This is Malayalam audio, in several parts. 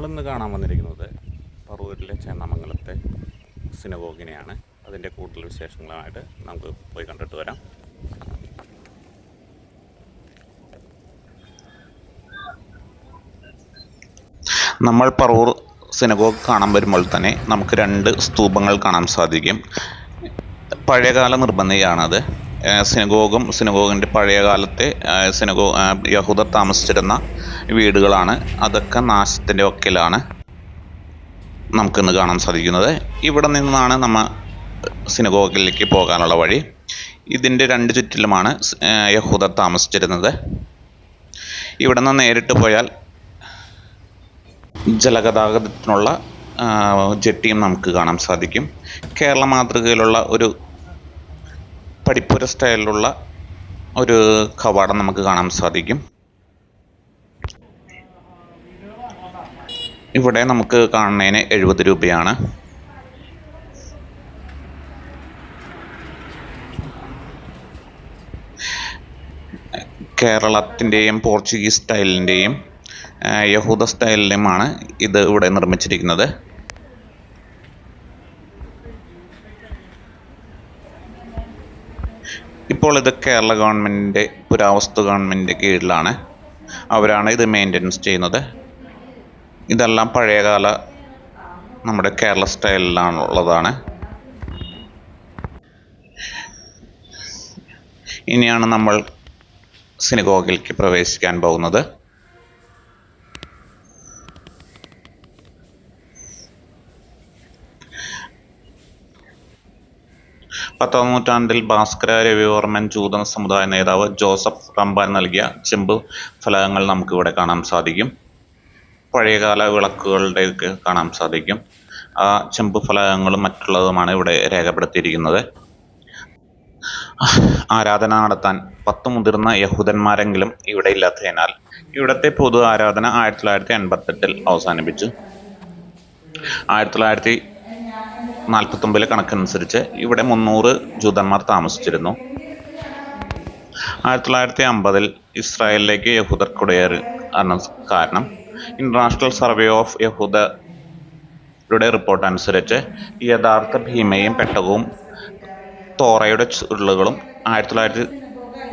നമ്മളിന്ന് കാണാൻ വന്നിരിക്കുന്നത് പറവൂരിലെ ചേന്നമംഗലത്തെ സിനഗോഗിനെയാണ്. അതിന്റെ കൂടുതൽ വിശേഷങ്ങളുമായിട്ട് നമുക്ക് പോയി കണ്ടിട്ട് വരാം. നമ്മൾ പറവൂർ സിനഗോഗ് കാണാൻ വരുമ്പോൾ തന്നെ നമുക്ക് രണ്ട് സ്തൂപങ്ങൾ കാണാൻ സാധിക്കും. പഴയകാല നിർബന്ധയാണത്. സിനഗോഗും സിനഗോഗിന്റെ പഴയ കാലത്തെ സിനഗോ യഹൂദർ താമസിച്ചിരുന്ന വീടുകളാണ്. അതൊക്കെ നാശത്തിന്റെ വക്കിലാണ് നമുക്കിന്ന് കാണാൻ സാധിക്കുന്നത്. ഇവിടെ നിന്നാണ് നമ്മൾ സിനഗോഗിലേക്ക് പോകാനുള്ള വഴി. ഇതിന്റെ രണ്ട് ചുറ്റിലുമാണ് യഹൂദർ താമസിച്ചിരുന്നത്. ഇവിടെ നിന്ന് നേരിട്ട് പോയാൽ ജലഗതാഗതത്തിനുള്ള ജെട്ടിയും നമുക്ക് കാണാൻ സാധിക്കും. കേരള മാതൃകയിലുള്ള ഒരു പടിപ്പുര സ്റ്റൈലിലുള്ള ഒരു കവാടം നമുക്ക് കാണാൻ സാധിക്കും. ഇവിടെ നമുക്ക് കാണുന്നതിന് എഴുപത് രൂപയാണ്. കേരളത്തിന്റെയും പോർച്ചുഗീസ് സ്റ്റൈലിന്റെയും യഹൂദ സ്റ്റൈലിലുമാണ് ഇത് ഇവിടെ നിർമ്മിച്ചിരിക്കുന്നത്. ഇപ്പോൾ ഇത് കേരള ഗവൺമെന്റിന്റെ പുരാവസ്തു ഗവൺമെന്റിന്റെ കീഴിലാണ്. അവരാണ് ഇത് മെയിന്റനൻസ് ചെയ്യുന്നത്. ഇതെല്ലാം പഴയകാല നമ്മുടെ കേരള സ്റ്റൈലിലാണുള്ളതാണ്. ഇനിയാണ് നമ്മൾ സിനഗോഗിലേക്ക് പ്രവേശിക്കാൻ പോകുന്നത്. പത്താം നൂറ്റാണ്ടിൽ ഭാസ്കര രവിവർമ്മൻ ജൂത സമുദായ നേതാവ് ജോസഫ് റമ്പാൻ നൽകിയ ചെമ്പ് ഫലകങ്ങൾ നമുക്കിവിടെ കാണാൻ സാധിക്കും. പഴയകാല വിളക്കുകളുടെയൊക്കെ കാണാൻ സാധിക്കും. ആ ചെമ്പ് ഫലകങ്ങളും മറ്റുള്ളതുമാണ് ഇവിടെ രേഖപ്പെടുത്തിയിരിക്കുന്നത്. ആരാധന നടത്താൻ പത്ത് മുതിർന്ന യഹൂദന്മാരെങ്കിലും ഇവിടെ ഇല്ലാത്തതിനാൽ ഇവിടത്തെ പൊതു ആരാധന ആയിരത്തി തൊള്ളായിരത്തി എൺപത്തെട്ടിൽ അവസാനിപ്പിച്ചു. ആയിരത്തി തൊള്ളായിരത്തി നാൽപ്പത്തൊമ്പതിലെ കണക്കനുസരിച്ച് ഇവിടെ മുന്നൂറ് ജൂതന്മാർ താമസിച്ചിരുന്നു. ആയിരത്തി തൊള്ളായിരത്തി അമ്പതിൽ ഇസ്രായേലിലേക്ക് യഹൂദർ കുടിയേറി കാരണം. ഇന്റർനാഷണൽ സർവേ ഓഫ് യഹൂദരുടെ റിപ്പോർട്ട് അനുസരിച്ച് യഥാർത്ഥ ഭീമയും പെട്ടകവും തോറയുടെ ചുരുളുകളും ആയിരത്തി തൊള്ളായിരത്തി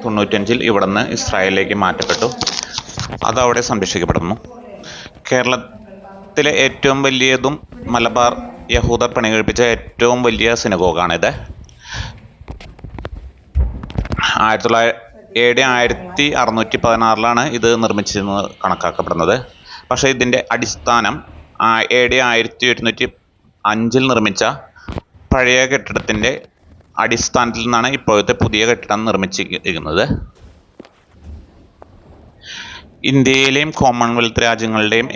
തൊണ്ണൂറ്റഞ്ചിൽ ഇവിടുന്ന് ഇസ്രായേലിലേക്ക് മാറ്റപ്പെട്ടു. അതവിടെ സംരക്ഷിക്കപ്പെടുന്നു. കേരളത്തിലെ ഏറ്റവും വലിയതും മലബാർ യഹൂദർ പണികഴിപ്പിച്ച ഏറ്റവും വലിയ സിനഗോഗാണിത് ആയിരത്തി തൊള്ളായിരത്തി എ ഡി ആയിരത്തി അറുന്നൂറ്റി പതിനാറിലാണ് ഇത് നിർമ്മിച്ചതെന്ന് കണക്കാക്കപ്പെടുന്നത്. പക്ഷേ ഇതിന്റെ അടിസ്ഥാനം എ ഡി ആയിരത്തി ഒരുന്നൂറ്റി അഞ്ചിൽ നിർമ്മിച്ച പഴയ കെട്ടിടത്തിന്റെ അടിസ്ഥാനത്തിൽ നിന്നാണ് ഇപ്പോഴത്തെ പുതിയ കെട്ടിടം നിർമ്മിച്ചിരിക്കുന്നത്. ഇന്ത്യയിലെയും കോമൺവെൽത്ത് രാജ്യങ്ങളുടെയും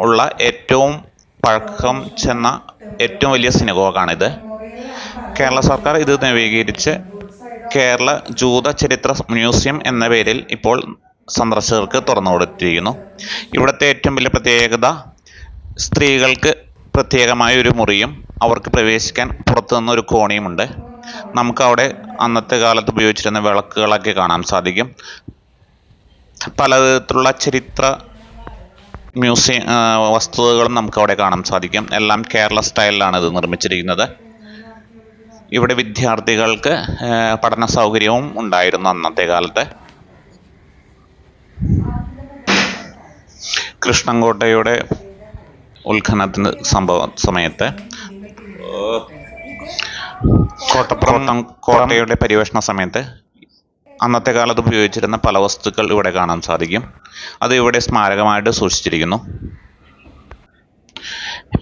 ഉള്ള ഏറ്റവും പഴക്കം ചെന്ന ഏറ്റവും വലിയ സിനഗോഗാണിത്. കേരള സർക്കാർ ഇത് നവീകരിച്ച് കേരള ജൂത ചരിത്ര മ്യൂസിയം എന്ന പേരിൽ ഇപ്പോൾ സന്ദർശകർക്ക് തുറന്നു കൊടുത്തിരിക്കുന്നു ഇവിടുത്തെ ഏറ്റവും വലിയ പ്രത്യേകത സ്ത്രീകൾക്ക് പ്രത്യേകമായ ഒരു മുറിയും അവർക്ക് പ്രവേശിക്കാൻ പുറത്തു നിന്നൊരു കോണിയുമുണ്ട്. നമുക്ക് അവിടെ അന്നത്തെ കാലത്ത് ഉപയോഗിച്ചിരുന്ന വിളക്കുകളൊക്കെ കാണാൻ സാധിക്കും. പലതരത്തിലുള്ള ചരിത്ര മ്യൂസിയം വസ്തുതകളും നമുക്ക് അവിടെ കാണാൻ സാധിക്കും. എല്ലാം കേരള സ്റ്റൈലിലാണ് ഇത് നിർമ്മിച്ചിരിക്കുന്നത്. ഇവിടെ വിദ്യാർത്ഥികൾക്ക് പഠന സൗകര്യവും ഉണ്ടായിരുന്നു അന്നത്തെ കാലത്ത്. കൃഷ്ണൻകോട്ടയുടെ ഉത്ഖനത്തിന് സംഭവ സമയത്ത് കോട്ടപ്പുറം കോട്ടയുടെ പര്യവേഷണ സമയത്ത് അന്നത്തെ കാലത്ത് ഉപയോഗിച്ചിരുന്ന പല വസ്തുക്കൾ ഇവിടെ കാണാൻ സാധിക്കും. അത് ഇവിടെ സ്മാരകമായിട്ട് സൂക്ഷിച്ചിരിക്കുന്നു.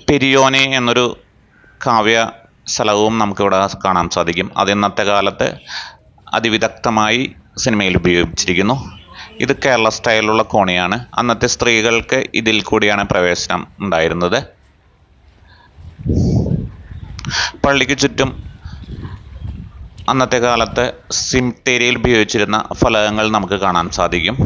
പെരിയോനെ എന്നൊരു കാവ്യ സ്ഥലവും നമുക്കിവിടെ കാണാൻ സാധിക്കും. അത് ഇന്നത്തെ കാലത്ത് അതിവിദഗ്ധമായി സിനിമയിൽ ഉപയോഗിച്ചിരിക്കുന്നു. ഇത് കേരള സ്റ്റൈലുള്ള കോണിയാണ്. അന്നത്തെ സ്ത്രീകൾക്ക് ഇതിൽ കൂടിയാണ് പ്രവേശനം ഉണ്ടായിരുന്നത്. പള്ളിക്ക് ചുറ്റും അന്നത്തെ കാലത്ത് സിംതേരിയിൽ ഉപയോഗിച്ചിരുന്ന ഫലകങ്ങൾ നമുക്ക് കാണാൻ സാധിക്കും.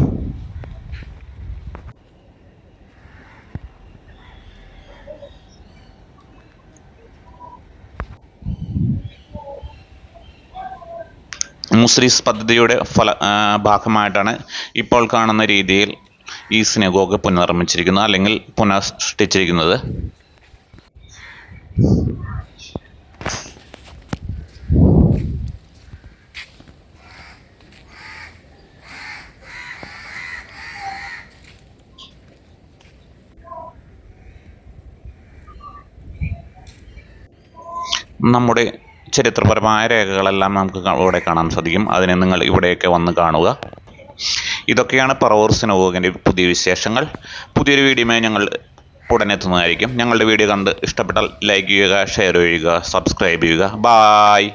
മുസ്ലിസ് പദ്ധതിയുടെ ഫല ഭാഗമായിട്ടാണ് ഇപ്പോൾ കാണുന്ന രീതിയിൽ ഈ സിനഗോഗ് പുനർനിർമ്മിച്ചിരിക്കുന്നത് അല്ലെങ്കിൽ പുനഃസൃഷ്ടിച്ചിരിക്കുന്നത്. നമ്മുടെ ചരിത്രപരമായ രേഖകളെല്ലാം നമുക്ക് ഇവിടെ കാണാൻ സാധിക്കും. അതിനെ നിങ്ങൾ ഇവിടെയൊക്കെ വന്ന് കാണുക. ഇതൊക്കെയാണ് പറവൂർ സിനോഗിന്റെ പുതിയ വിശേഷങ്ങൾ. പുതിയൊരു വീഡിയോയുമായി ഞങ്ങൾ ഉടനെ എത്തുന്നതായിരിക്കും. ഞങ്ങളുടെ വീഡിയോ കണ്ട് ഇഷ്ടപ്പെട്ടാൽ ലൈക്ക് ചെയ്യുക ഷെയർ ചെയ്യുക സബ്സ്ക്രൈബ് ചെയ്യുക. ബായ്